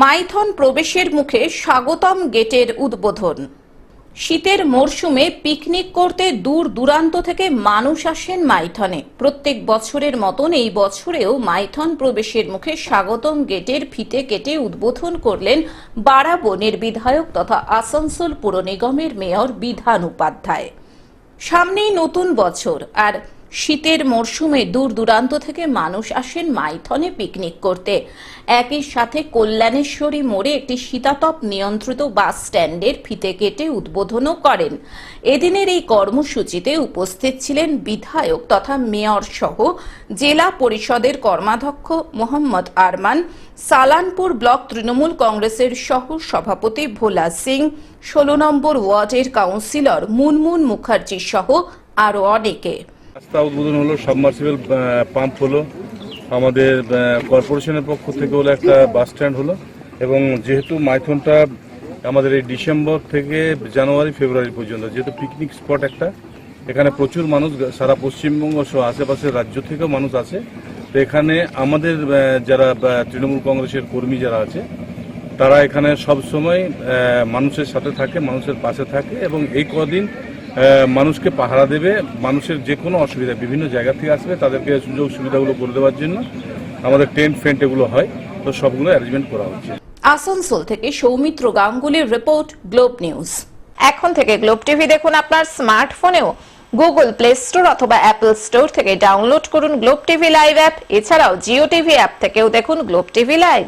মাইথন প্রবেশের মুখে স্বাগতম গেটের উদ্বোধন। শীতের মরশুমে পিকনিক করতে দূর দূরান্ত থেকে মানুষ আসেন মাইথনে। প্রত্যেক বছরের মতন এই বছরেও মাইথন প্রবেশের মুখে স্বাগতম গেটের ফিতে কেটে উদ্বোধন করলেন বারাবনের বিধায়ক তথা আসানসোল পুর নিগমের মেয়র বিধান উপাধ্যায়। সামনেই নতুন বছর, আর শীতের মরশুমে দূর দূরান্ত থেকে মানুষ আসেন মাইথনে পিকনিক করতে। একই সাথে কল্যাণেশ্বরী মোড়ে একটি শীতাতপ নিয়ন্ত্রিত বাস স্ট্যান্ডের ফিতে কেটে উদ্বোধনও করেন। এদিনের এই কর্মসূচিতে উপস্থিত ছিলেন বিধায়ক তথা মেয়র সহ জেলা পরিষদের কর্মাধ্যক্ষ মোহাম্মদ আরমান, সালানপুর ব্লক তৃণমূল কংগ্রেসের সহ সভাপতি ভোলা সিং, ষোলো নম্বর ওয়ার্ডের কাউন্সিলর মুনমুন মুখার্জি সহ আরও অনেকে। রাস্তা উদ্বোধন হলো সাবমার্সিবল পাম্প হলো। আমাদের কর্পোরেশনের পক্ষ থেকে হলো একটা বাস স্ট্যান্ড হলো। এবং যেহেতু মাইথনটা আমাদের এই ডিসেম্বর থেকে জানুয়ারি, ফেব্রুয়ারি পর্যন্ত, যেহেতু পিকনিক স্পট একটা, এখানে প্রচুর মানুষ, সারা পশ্চিমবঙ্গ সহ আশেপাশের রাজ্য থেকেও মানুষ আসে। তো এখানে আমাদের যারা তৃণমূল কংগ্রেসের কর্মী যারা আছে, তারা এখানে সব সময় মানুষের সাথে থাকে, মানুষের পাশে থাকে। এবং এই কদিন মানুষকে পাহারা দেবে, মানুষের যে কোনো অসুবিধা, বিভিন্ন জায়গা থেকে আসবে, তাদেরকে সুযোগ সুবিধাগুলো করে দেওয়ার জন্য আমাদের টেন্ট ফেন্ট এগুলো হয়, তো সবগুলো অ্যারেঞ্জমেন্ট করা হচ্ছে। আসানসোল থেকে সৌমিত্র গাঙ্গুলির রিপোর্ট, গ্লোব নিউজ। এখন থেকে গ্লোব টিভি দেখুন আপনার স্মার্টফোনেও। গুগল প্লে স্টোর অথবা অ্যাপল স্টোর থেকে ডাউনলোড করুন গ্লোব টিভি লাইভ অ্যাপ। এছাড়াও জিও টিভি অ্যাপ থেকেও দেখুন গ্লোব টিভি লাইভ।